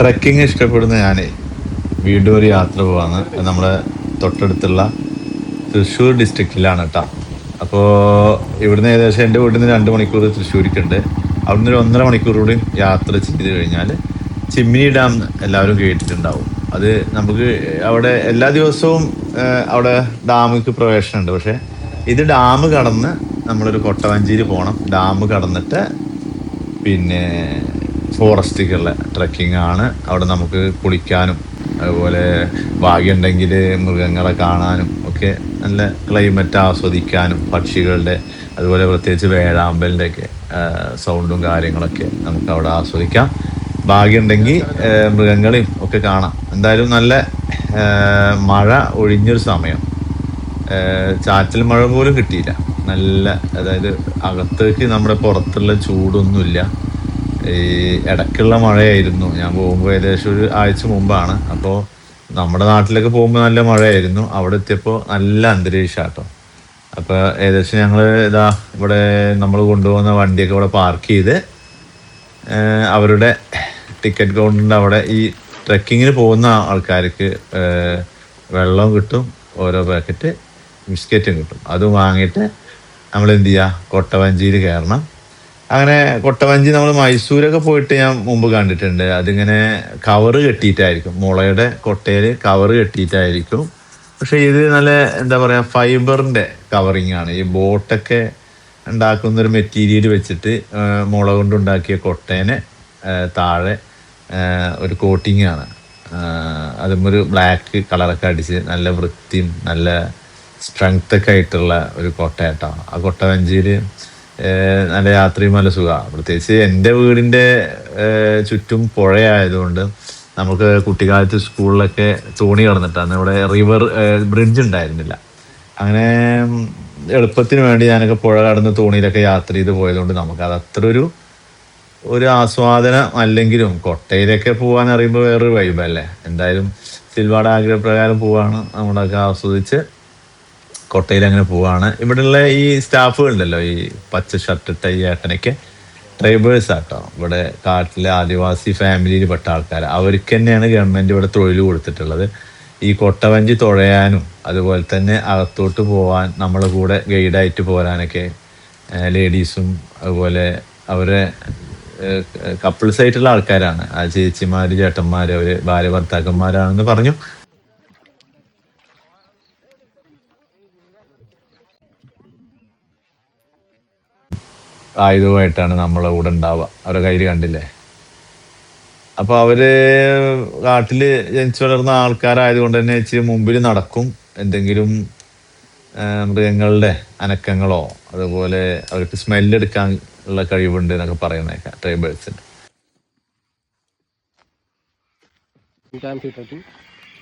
Trekking ഇഷ്ടപ്പെടുന്ന ഞാനേ വീണ്ടും ഒരു യാത്ര പോവാണ്. നമ്മുടെ തൊട്ടടുത്തുള്ള തൃശ്ശൂർ ഡിസ്ട്രിക്റ്റിലാണ് കേട്ടോ അപ്പോൾ ഇവിടുന്ന് ഏകദേശം എന്റെ വീട്ടിൽ നിന്ന് രണ്ട് മണിക്കൂർ തൃശ്ശൂരിക്കുണ്ട്. അവിടുന്ന് ഒരു ഒന്നര മണിക്കൂർ കൂടി യാത്ര ചെയ്ത് കഴിഞ്ഞാൽ ചിമ്മിനി ഡാം എല്ലാവരും കേട്ടിട്ടുണ്ടാവും. അത് നമുക്ക് അവിടെ എല്ലാ ദിവസവും അവിടെ ഡാമിക്ക് പ്രവേശനമുണ്ട്. പക്ഷേ ഇത് ഡാം കടന്ന് നമ്മളൊരു കൊട്ടവഞ്ചിയിൽ പോകണം ഡാം കടന്നിട്ട് പിന്നെ ഫോറസ്റ്റിലേക്കുള്ള ട്രക്കിംഗ് ആണ് അവിടെ നമുക്ക് കുളിക്കാനും അതുപോലെ ഭാഗ്യമുണ്ടെങ്കിൽ മൃഗങ്ങളെ കാണാനും ഒക്കെ നല്ല ക്ലൈമറ്റ് ആസ്വദിക്കാനും പക്ഷികളുടെ അതുപോലെ പ്രത്യേകിച്ച് വേഴാമ്പലിന്റെ ഒക്കെ സൗണ്ടും കാര്യങ്ങളൊക്കെ നമുക്ക് അവിടെ ആസ്വദിക്കാം. ഭാഗ്യമുണ്ടെങ്കിൽ മൃഗങ്ങളെയും ഒക്കെ കാണാം. എന്തായാലും നല്ല മഴ ഒഴിഞ്ഞൊരു സമയം. ചാറ്റൽ മഴ പോലും കിട്ടിയില്ല. നല്ല അതായത് അകത്തേക്ക് നമ്മുടെ പുറത്തുള്ള ചൂടൊന്നുമില്ല. ഈ ഇടയ്ക്കുള്ള മഴയായിരുന്നു. ഞാൻ പോകുമ്പോൾ ഏകദേശം ഒരു ആഴ്ച മുമ്പാണ്. അപ്പോൾ നമ്മുടെ നാട്ടിലൊക്കെ പോകുമ്പോൾ നല്ല മഴയായിരുന്നു. അവിടെ എത്തിയപ്പോൾ നല്ല അന്തരീക്ഷം കേട്ടോ അപ്പോൾ ഏകദേശം ഞങ്ങൾ ഇതാ ഇവിടെ നമ്മൾ കൊണ്ടുപോകുന്ന വണ്ടിയൊക്കെ ഇവിടെ പാർക്ക് ചെയ്ത് അവരുടെ ടിക്കറ്റ് കൗണ്ടറിന്റെ അവിടെ ഈ ട്രക്കിങ്ങിന് പോകുന്ന ആൾക്കാർക്ക് വെള്ളം വെള്ളവും കിട്ടും ഓരോ പാക്കറ്റ് ബിസ്ക്കറ്റും കിട്ടും. അത് വാങ്ങിയിട്ട് നമ്മൾ എന്ത് ചെയ്യുക കൊട്ടവഞ്ചിയിൽ കയറണം. അങ്ങനെ കൊട്ടവഞ്ചി നമ്മൾ മൈസൂരൊക്കെ പോയിട്ട് ഞാൻ മുമ്പ് കണ്ടിട്ടുണ്ട്. അതിങ്ങനെ കവറ് കെട്ടിയിട്ടായിരിക്കും. മുളയുടെ കൊട്ടയിൽ കവറ് കെട്ടിയിട്ടായിരിക്കും. പക്ഷെ ഇത് നല്ല എന്താ പറയുക ഫൈബറിന്റെ കവറിങ് ആണ്. ഈ ബോട്ടൊക്കെ ഉണ്ടാക്കുന്ന ഒരു മെറ്റീരിയൽ വെച്ചിട്ട് മുള കൊണ്ടുണ്ടാക്കിയ കൊട്ടേനെ താഴെ ഒരു കോട്ടിങ് ആണ്. അതും ഒരു ബ്ലാക്ക് കളറൊക്കെ അടിച്ച് നല്ല വൃത്തിയും നല്ല സ്ട്രെങ്ത്തൊക്കെ ആയിട്ടുള്ള ഒരു കൊട്ടയാട്ടോ ആ കൊട്ട വഞ്ചിയിൽ നല്ല യാത്രയും നല്ല സുഖമാണ്. പ്രത്യേകിച്ച് എന്റെ വീടിന്റെ ചുറ്റും പുഴയായതുകൊണ്ട് നമുക്ക് കുട്ടിക്കാലത്ത് സ്കൂളിലൊക്കെ തോണി കടന്നിട്ടാണ്. ഇവിടെ റിവർ ബ്രിഡ്ജ് ഉണ്ടായിരുന്നില്ല. അങ്ങനെ എളുപ്പത്തിന് വേണ്ടി ഞാനൊക്കെ പുഴ കടന്ന് തോണിയിലൊക്കെ യാത്ര ചെയ്ത് പോയതുകൊണ്ട് നമുക്ക് അത് അത്ര ഒരു ഒരു ആസ്വാദനം അല്ലെങ്കിലും കൊട്ടയിലൊക്കെ പോകാൻ അറിയുമ്പോൾ വേറൊരു വൈബല്ലേ എന്തായാലും സിൽവാട് ആഗ്രഹപ്രകാരം പോവാണ്. നമ്മളൊക്കെ ആസ്വദിച്ച് കൊട്ടയിൽ അങ്ങനെ പോവാണ്. ഇവിടെയുള്ള ഈ സ്റ്റാഫുകളുണ്ടല്ലോ ഈ പച്ച ഷർട്ട് ഇട്ട ഈ ഏട്ടനൊക്കെ ട്രൈബേഴ്സ് ആട്ടോ. ഇവിടെ കാട്ടിലെ ആദിവാസി ഫാമിലിയിൽ പെട്ട ആൾക്കാർ അവർക്ക് തന്നെയാണ് ഗവൺമെന്റ് ഇവിടെ തൊഴിൽ കൊടുത്തിട്ടുള്ളത്. ഈ കൊട്ടവഞ്ചി തുഴയാനും അതുപോലെ തന്നെ അകത്തോട്ട് പോവാൻ നമ്മളെ കൂടെ ഗൈഡായിട്ട് പോരാനൊക്കെ ലേഡീസും അതുപോലെ അവരെ കപ്പിൾസ് ആയിട്ടുള്ള ആൾക്കാരാണ്. ആ ചേച്ചിമാര് ചേട്ടന്മാർ അവർ ഭാര്യ ഭർത്താക്കന്മാരാണെന്ന് പറഞ്ഞു. ആയുധമായിട്ടാണ് നമ്മളെ കൂടെ ഉണ്ടാവുക. അവരുടെ കയ്യിൽ കണ്ടില്ലേ? അപ്പൊ അവർ കാട്ടിൽ ജനിച്ചു വളർന്ന ആൾക്കാരായതുകൊണ്ട് തന്നെ ഇച്ചിരി മുമ്പിൽ നടക്കും. എന്തെങ്കിലും മൃഗങ്ങളുടെ അനക്കങ്ങളോ അതുപോലെ അവർക്ക് സ്മെല്ലെടുക്കാൻ ഉള്ള കഴിവുണ്ട് എന്നൊക്കെ പറയുന്നേക്കാം ട്രൈബേഴ്സിന് ക്യാമ്പ്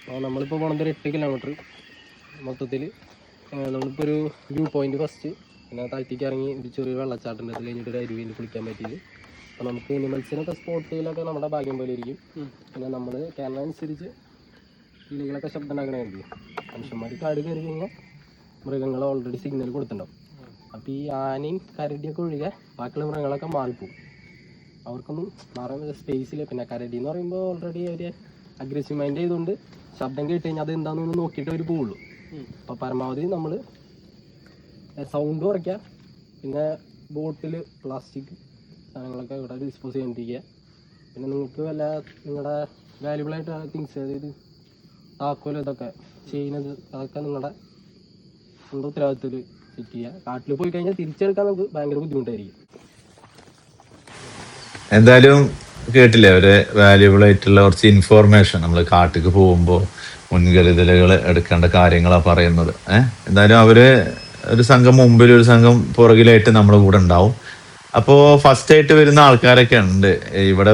അപ്പോൾ നമ്മളിപ്പോൾ പോണത് ഒരു എട്ട് കിലോമീറ്റർ മൊത്തത്തിൽ നമ്മളിപ്പോൾ ഒരു വ്യൂ പോയിന്റ് ഫസ്റ്റ് പിന്നെ താഴ്ത്തിക്ക് ഇറങ്ങി ഒരു ചെറിയ വെള്ളച്ചാട്ടം അത് കഴിഞ്ഞിട്ട് ഒരു അരുവിയിൽ കുളിക്കാൻ പറ്റിയത്. അപ്പോൾ നമുക്ക് എനിമൽസിനൊക്കെ സ്പോട്ടിലൊക്കെ നമ്മുടെ ഭാഗ്യം പോലെ ഇരിക്കും. പിന്നെ നമ്മൾ കേരളം അനുസരിച്ച് കിളികളൊക്കെ ശബ്ദം ഉണ്ടാക്കണമായിരിക്കും മനുഷ്യന്മാർ കാട് കയറി കഴിഞ്ഞാൽ മൃഗങ്ങൾ ഓൾറെഡി സിഗ്നൽ കൊടുത്തിട്ടുണ്ടാവും. അപ്പോൾ ഈ ആനയും കരടിയൊക്കെ ഒഴികെ ബാക്കിയുള്ള മൃഗങ്ങളൊക്കെ മാറിപ്പോവും. അവർക്കൊന്നും മാറാൻ സ്പേസില്ല പിന്നെ കരടി എന്ന് പറയുമ്പോൾ ഓൾറെഡി അവർ അഗ്രസീവ് മൈൻഡ് ചെയ്തുകൊണ്ട് ശബ്ദം കേട്ട് കഴിഞ്ഞാൽ അത് എന്താണെന്ന് നോക്കിയിട്ട് അവർ പോവുള്ളൂ. അപ്പോൾ പരമാവധി നമ്മൾ സൗണ്ട് കുറയ്ക്കുക പിന്നെ ബോട്ടിൽ പ്ലാസ്റ്റിക് സാധനങ്ങളൊക്കെ ഇവിടെ ഡിസ്പോസ് ചെയ്യാണ്ടിരിക്കുക പിന്നെ നിങ്ങൾക്ക് വല്ല നിങ്ങളുടെ വാല്യുബിൾ ആയിട്ട് തിങ്സ് അതായത് താക്കോൽ ഇതൊക്കെ ചെയ്യുന്നത് അതൊക്കെ നിങ്ങളുടെ സ്വന്തം ഉത്തരവാദിത്തത്തിൽ സെറ്റ് ചെയ്യുക. കാട്ടിൽ പോയി കഴിഞ്ഞാൽ തിരിച്ചെടുക്കാൻ നമുക്ക് ഭയങ്കര ബുദ്ധിമുട്ടായിരിക്കും. എന്തായാലും കേട്ടില്ലേ അവരെ വാല്യുബിൾ ആയിട്ടുള്ള കുറച്ച് ഇൻഫോർമേഷൻ നമ്മൾ കാട്ടിക്ക് പോകുമ്പോൾ മുൻകരുതലുകൾ എടുക്കേണ്ട കാര്യങ്ങളാണ് പറയുന്നത്. ഏഹ് എന്തായാലും അവർ ഒരു സംഘം മുമ്പിൽ ഒരു സംഘം പുറകിലായിട്ട് നമ്മുടെ കൂടെ ഉണ്ടാവും. അപ്പോൾ ഫസ്റ്റ് ആയിട്ട് വരുന്ന ആൾക്കാരൊക്കെ ഉണ്ട്. ഇവിടെ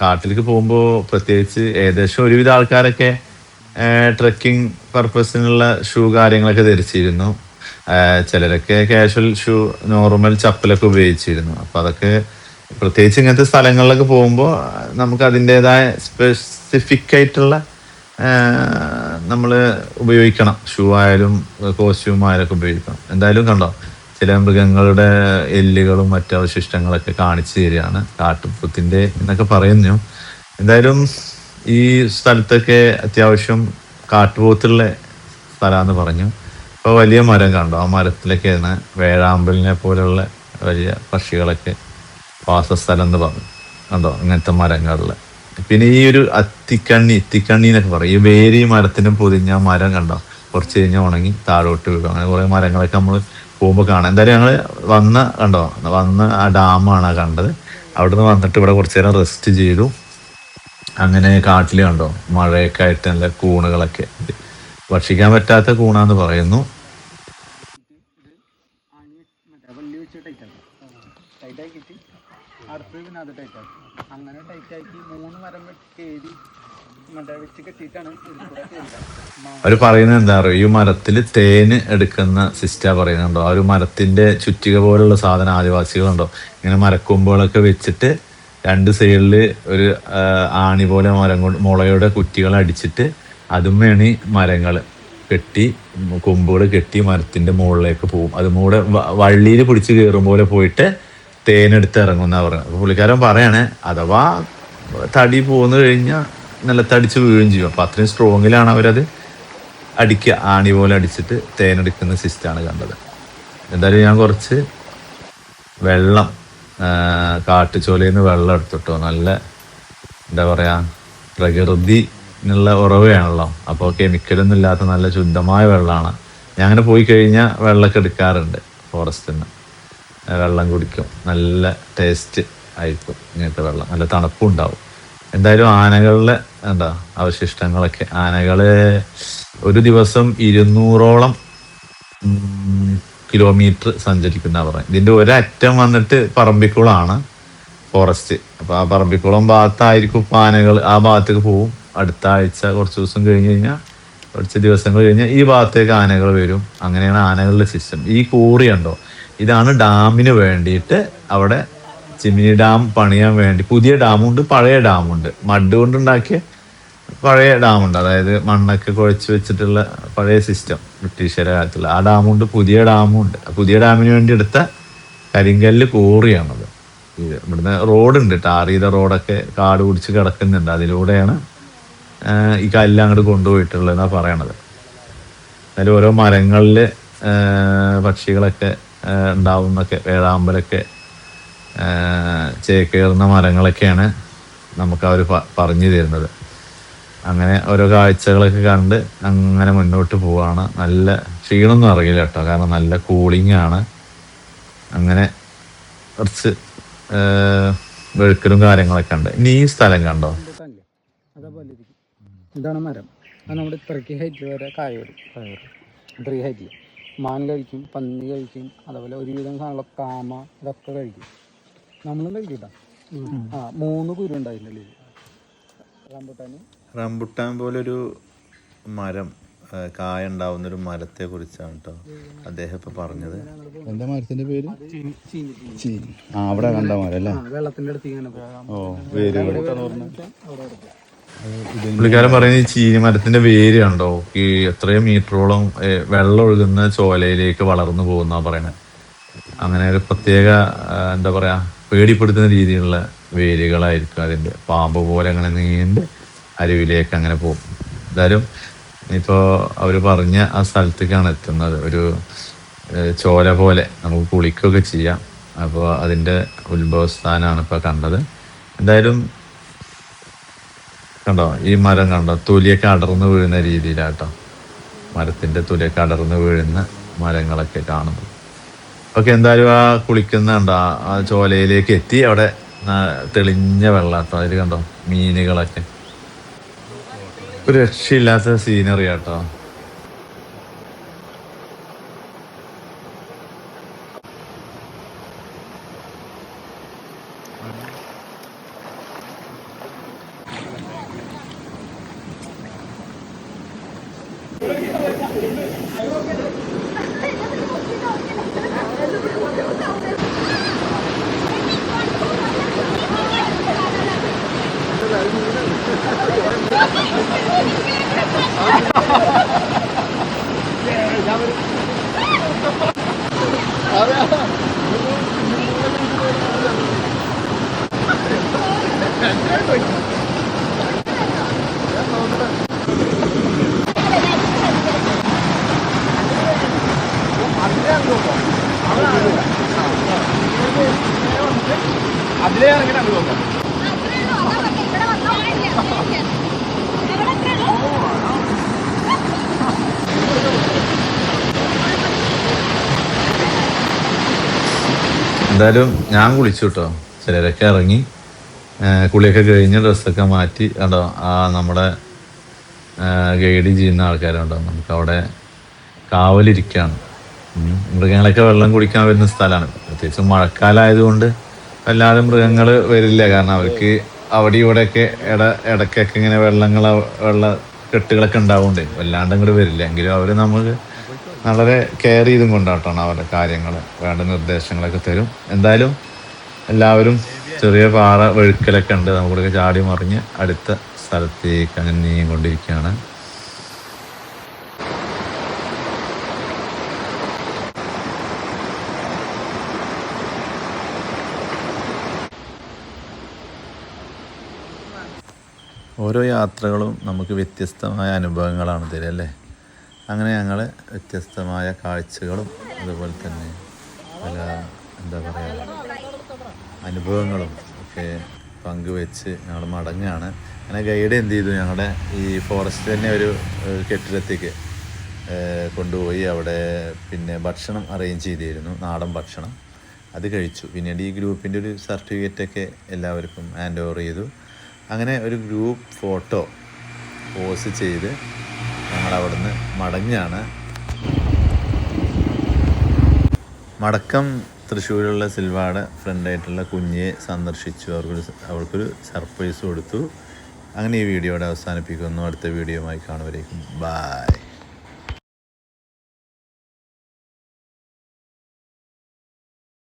കാട്ടിലേക്ക് പോകുമ്പോൾ പ്രത്യേകിച്ച് ഏകദേശം ഒരുവിധ ആൾക്കാരൊക്കെ ട്രക്കിംഗ് പർപ്പസിനുള്ള ഷൂ കാര്യങ്ങളൊക്കെ ധരിച്ചിരുന്നു. ചിലരൊക്കെ കാഷ്വൽ ഷൂ നോർമൽ ചപ്പലൊക്കെ ഉപയോഗിച്ചിരുന്നു. അപ്പോൾ അതൊക്കെ പ്രത്യേകിച്ച് ഇങ്ങനത്തെ സ്ഥലങ്ങളിലൊക്കെ പോകുമ്പോൾ നമുക്ക് അതിന്റെതായ സ്പെസിഫിക് ആയിട്ടുള്ള നമ്മൾ ഉപയോഗിക്കണം. ഷൂ ആയാലും കോസ്റ്റ്യൂം ആയാലും ഒക്കെ ഉപയോഗിക്കണം. എന്തായാലും കണ്ടോ ചില മൃഗങ്ങളുടെ എല്ലുകളും മറ്റു അവശിഷ്ടങ്ങളൊക്കെ കാണിച്ചു തരികയാണ് കാട്ടുപുത്തിന്റെ എന്നൊക്കെ പറയുന്നു. എന്തായാലും ഈ സ്ഥലത്തൊക്കെ അത്യാവശ്യം കാട്ടുപോത്തുള്ള സ്ഥലമാണെന്ന് പറഞ്ഞു. ഇപ്പോൾ വലിയ മരം കണ്ടു ആ മരത്തിലൊക്കെയാണ് വേഴാമ്പലിനെ പോലെയുള്ള വലിയ പക്ഷികളൊക്കെ വാസസ്ഥലം എന്ന് പറഞ്ഞു. കണ്ടോ ഇങ്ങനത്തെ മരങ്ങളിൽ പിന്നെ ഈ ഒരു അത്തിക്കണ്ണി ഇത്തിക്കണ്ണി എന്നൊക്കെ പറയും. ഈ വേരി മരത്തിനും പൊതിഞ്ഞ മരം കണ്ടോ? കുറച്ച് കഴിഞ്ഞാൽ ഉണങ്ങി താഴോട്ട് വീഴും. അങ്ങനെ കുറേ മരങ്ങളൊക്കെ നമ്മൾ പോകുമ്പോൾ കാണാം. എന്തായാലും ഞങ്ങൾ വന്ന കണ്ടോ? വന്ന ആ ഡാമാണ് കണ്ടത്. അവിടുന്ന് വന്നിട്ട് ഇവിടെ കുറച്ച് നേരം റെസ്റ്റ് ചെയ്തു. അങ്ങനെ കാട്ടിൽ കണ്ടോ? മഴയൊക്കെ ആയിട്ട് നല്ല കൂണുകളൊക്കെ. ഭക്ഷിക്കാൻ പറ്റാത്ത കൂണാന്ന് പറയുന്നു ആണി മറ്റേ വള്ളി വെച്ച് ടൈറ്റാക്കും ടൈറ്റാക്കിയിട്ട് അടുത്തത് പിന്നെ അത് ടൈറ്റാക്കും അങ്ങനെ ടൈറ്റാക്കി മൂന്ന് മരം കയറി കൂടെ അവർ പറയുന്നത് എന്താ പറയുക ഈ മരത്തിൽ തേന് എടുക്കുന്ന സിസ്റ്റ പറയുന്നുണ്ടോ? ആ ഒരു മരത്തിന്റെ ചുറ്റിക പോലുള്ള സാധനം ആദിവാസികളുണ്ടോ? ഇങ്ങനെ മരക്കൊമ്പുകളൊക്കെ വെച്ചിട്ട് രണ്ട് സൈഡിൽ ഒരു ആണി പോലെ മരം കൊണ്ട് മുളയുടെ കുറ്റികൾ അടിച്ചിട്ട് അതും വേണി മരങ്ങൾ കെട്ടി കൊമ്പുകൾ കെട്ടി മരത്തിന്റെ മുകളിലേക്ക് പോകും. അതുമൂടെ വള്ളിയിൽ പിടിച്ച് കയറും പോലെ പോയിട്ട് തേനെടുത്ത് ഇറങ്ങുന്ന പറയുന്നത് അപ്പൊ പുള്ളിക്കാരൻ പറയണേ അഥവാ തടി പോന്നു കഴിഞ്ഞാൽ നിലത്തടിച്ച് വീഴുകയും ചെയ്യും. അപ്പൊ അത്രയും സ്ട്രോങ്ങിലാണ് അവരത്. അടിക്കുക ആണി പോലെ അടിച്ചിട്ട് തേനെടുക്കുന്ന സിസ്റ്റമാണ് കണ്ടത്. എന്തായാലും ഞാൻ കുറച്ച് വെള്ളം കാട്ടുചോലയിൽ നിന്ന് വെള്ളം എടുത്തിട്ടോ. നല്ല എന്താ പറയാ പ്രകൃതി എന്നുള്ള ഉറവയാണല്ലോ അപ്പോൾ കെമിക്കലൊന്നും ഇല്ലാത്ത നല്ല ശുദ്ധമായ വെള്ളമാണ്. ഞാൻ അങ്ങനെ പോയി കഴിഞ്ഞാൽ വെള്ളമൊക്കെ എടുക്കാറുണ്ട് ഫോറസ്റ്റിൽ നിന്ന് വെള്ളം കുടിക്കും. നല്ല ടേസ്റ്റ് ആയിരിക്കും ഇങ്ങനത്തെ വെള്ളം. നല്ല തണുപ്പും ഉണ്ടാവും. എന്തായാലും ആനകളുടെ എന്താ അവശിഷ്ടങ്ങളൊക്കെ. ആനകൾ ഒരു ദിവസം ഇരുന്നൂറോളം കിലോമീറ്റർ സഞ്ചരിക്കുന്ന പറയും ഇതിന്റെ ഒരറ്റം വന്നിട്ട് പറമ്പിക്കുളമാണ് ഫോറസ്റ്റ് അപ്പൊ ആ പറമ്പിക്കുളം ഭാഗത്തായിരിക്കും ആനകൾ ആ ഭാഗത്തേക്ക് പോവും. അടുത്ത ആഴ്ച കുറച്ച് ദിവസം കഴിഞ്ഞ് കഴിഞ്ഞാൽ കുറച്ച് ദിവസങ്ങൾ കഴിഞ്ഞാൽ ഈ ഭാഗത്തേക്ക് ആനകൾ വരും. അങ്ങനെയാണ് ആനകളുടെ സിസ്റ്റം ഈ കൂറിയുണ്ടോ ഇതാണ് ഡാമിന് വേണ്ടിയിട്ട് അവിടെ ചിമിനി ഡാം പണിയാൻ വേണ്ടി. പുതിയ ഡാമുണ്ട് പഴയ ഡാമുണ്ട്. മഡ് കൊണ്ടുണ്ടാക്കിയ പഴയ ഡാമുണ്ട്. അതായത് മണ്ണൊക്കെ കുഴച്ച് വെച്ചിട്ടുള്ള പഴയ സിസ്റ്റം ബ്രിട്ടീഷുകാരുടെ കാലത്തുള്ള. ആ ഡാമുണ്ട് പുതിയ ഡാമുണ്ട്. പുതിയ ഡാമിന് വേണ്ടി എടുത്ത കരിങ്കല്ല് കോറിയാണത്. ഇത് ഇവിടുന്ന് റോഡുണ്ട് ചെയ്ത റോഡൊക്കെ കാട് പിടിച്ച് കിടക്കുന്നുണ്ട്. അതിലൂടെയാണ് ഈ കല്ല് അങ്ങോട്ട് കൊണ്ടുപോയിട്ടുള്ളതെന്നാണ് പറയണത്. അതിൽ ഓരോ മരങ്ങളിൽ പക്ഷികളൊക്കെ ഉണ്ടാവുന്നൊക്കെ വേഴാമ്പലൊക്കെ ചേക്കേറുന്ന മരങ്ങളൊക്കെയാണ് നമുക്ക് അവർ പറഞ്ഞു തരുന്നത്. അങ്ങനെ ഓരോ കാഴ്ചകളൊക്കെ കണ്ട് അങ്ങനെ മുന്നോട്ട് പോവാണ്. നല്ല ക്ഷീണമൊന്നും അറിയില്ല കേട്ടോ. കാരണം നല്ല കൂളിംഗ് ആണ് അങ്ങനെ കുറച്ച് വെഴുക്കലും കാര്യങ്ങളൊക്കെ ഉണ്ട്. ഇനി ഈ സ്ഥലം കണ്ടോ? ഇതാണ് മരം. അത് നമ്മുടെ ഇത്രയ്ക്ക് ഹൈറ്റ് വരെ കായ വരും. ഹൈറ്റ് ഹൈറ്റിൽ. മാൻ കഴിക്കും പന്നി കഴിക്കും അതുപോലെ ഒരുവിധം സാധനങ്ങൾ കാമ ഇതൊക്കെ കഴിക്കും. നമ്മളും കഴിക്കൂട്ടാ. ആ മൂന്ന് കുരു ഉണ്ടായിരുന്നല്ലേ റംബുട്ടാന്. റംബുട്ടാൻ ഒരു മരം കായ ഉണ്ടാവുന്ന ഒരു മരത്തെ കുറിച്ചാണ് കേട്ടോ അദ്ദേഹം ഇപ്പൊ പറഞ്ഞത്. എന്താ മരത്തിന്റെ പേര്? ചീനി ആ അവിടെ കണ്ട മരം അല്ലേ? ആ വെള്ളത്തിന്റെ അടുത്ത് ഓ വേരുകൾ പുള്ളിക്കാരൻ പറയുന്നത് ചീനി മരത്തിന്റെ വേര് കണ്ടോ? ഈ എത്രയും മീറ്ററോളം വെള്ളം ഒഴുകുന്ന ചോലയിലേക്ക് വളർന്നു പോകുന്ന പറയുന്നത് അങ്ങനെ ഒരു പ്രത്യേക എന്താ പറയാ പേടിപ്പെടുത്തുന്ന രീതിയിലുള്ള വേരുകളായിരിക്കും അതിന്റെ. പാമ്പ് പോലെ അങ്ങനെ നീണ്ട് അരുവിലേക്ക് അങ്ങനെ പോകും. എന്തായാലും ഇപ്പോ അവർ പറഞ്ഞ ആ സ്ഥലത്തേക്കാണ് എത്തുന്നത്. ഒരു ചോല പോലെ നമുക്ക് കുളിക്കുകയൊക്കെ ചെയ്യാം. അപ്പോൾ അതിന്റെ ഉത്ഭവസ്ഥാനമാണ് ഇപ്പൊ കണ്ടത്. എന്തായാലും കണ്ടോ? ഈ മരം കണ്ടോ? തൊലിയൊക്കെ അടർന്നു വീഴുന്ന രീതിയിലാട്ടോ. മരത്തിന്റെ തൊലിയൊക്കെ അടർന്നു വീഴുന്ന മരങ്ങളൊക്കെ കാണുന്നു. ഓക്കെ എന്തായാലും ആ കുളിക്കുന്ന കണ്ടോ? ആ- ചോലയിലേക്ക് എത്തി. അവിടെ തെളിഞ്ഞ വെള്ളാട്ടോ. അതിൽ കണ്ടോ? മീനുകളൊക്കെ. ഒരു രക്ഷയില്ലാത്ത സീനറി ആട്ടോ. 아, 야. എന്തായാലും ഞാൻ കുളിച്ചു കേട്ടോ. ചിലരൊക്കെ ഇറങ്ങി. കുളിയൊക്കെ കഴിഞ്ഞ് ഡ്രസ്സൊക്കെ മാറ്റി കണ്ടോ ആ നമ്മുടെ ഗൈഡ് ചെയ്യുന്ന ആൾക്കാരുണ്ടോ. നമുക്ക് അവിടെ കാവലിരിക്കുകയാണ്. മൃഗങ്ങളൊക്കെ വെള്ളം കുടിക്കാൻ വരുന്ന സ്ഥലമാണ്. പ്രത്യേകിച്ച് മഴക്കാലമായതുകൊണ്ട് വല്ലാതെ മൃഗങ്ങൾ വരില്ല. കാരണം അവർക്ക് അവിടെ ഇവിടെയൊക്കെ ഇട ഇടയ്ക്കൊക്കെ ഇങ്ങനെ വെള്ളങ്ങൾ വെള്ള കെട്ടുകളൊക്കെ ഉണ്ടാവുകൊണ്ട് വല്ലാണ്ട് ഇങ്ങോട്ട് വരില്ല. എങ്കിലും അവർ നമുക്ക് വളരെ കെയർ ചെയ്തും കൊണ്ടാട്ടാണ് അവരുടെ കാര്യങ്ങൾ വേണ്ട നിർദ്ദേശങ്ങളൊക്കെ തരും. എന്തായാലും എല്ലാവരും ചെറിയ പാറ വഴുക്കലൊക്കെ ഉണ്ട്. നമുക്കിവിടെ ചാടി മറിഞ്ഞ് അടുത്ത സ്ഥലത്തേക്ക് അങ്ങനെ നീങ്ങിക്കൊണ്ടിരിക്കുകയാണ്. ഓരോ യാത്രകളും നമുക്ക് വ്യത്യസ്തമായ അനുഭവങ്ങളാണ് തരും അല്ലേ? അങ്ങനെ ഞങ്ങൾ വ്യത്യസ്തമായ കാഴ്ചകളും അതുപോലെ തന്നെ പല എന്താ പറയുക അനുഭവങ്ങളും ഒക്കെ പങ്കുവെച്ച് ഞങ്ങൾ മടങ്ങുകയാണ് അങ്ങനെ ഗൈഡ് എന്ത് ചെയ്തു? ഞങ്ങളുടെ ഈ ഫോറസ്റ്റ് തന്നെ ഒരു കെട്ടിടത്തേക്ക് കൊണ്ടുപോയി. അവിടെ പിന്നെ ഭക്ഷണം അറേഞ്ച് ചെയ്തിരുന്നു. നാടൻ ഭക്ഷണം. അത് കഴിച്ചു. പിന്നീട് ഈ ഗ്രൂപ്പിന്റെ ഒരു സർട്ടിഫിക്കറ്റൊക്കെ എല്ലാവർക്കും ഹാൻഡ് ഓവർ ചെയ്തു. അങ്ങനെ ഒരു ഗ്രൂപ്പ് ഫോട്ടോ പോസ്റ്റ് ചെയ്ത് ഞങ്ങൾ മടങ്ങാണ്. മടക്കം തൃശ്ശൂരുള്ള സിൽവാട് ഫ്രണ്ടായിട്ടുള്ള കുഞ്ഞിയെ സന്ദർശിച്ചു. അവർക്കൊരു അവൾക്കൊരു സർപ്രൈസ് കൊടുത്തു. അങ്ങനെ ഈ വീഡിയോയുടെ അവസാനിപ്പിക്കുന്നു. അടുത്ത വീഡിയോയുമായി കാണുവരേക്കും. ബായ്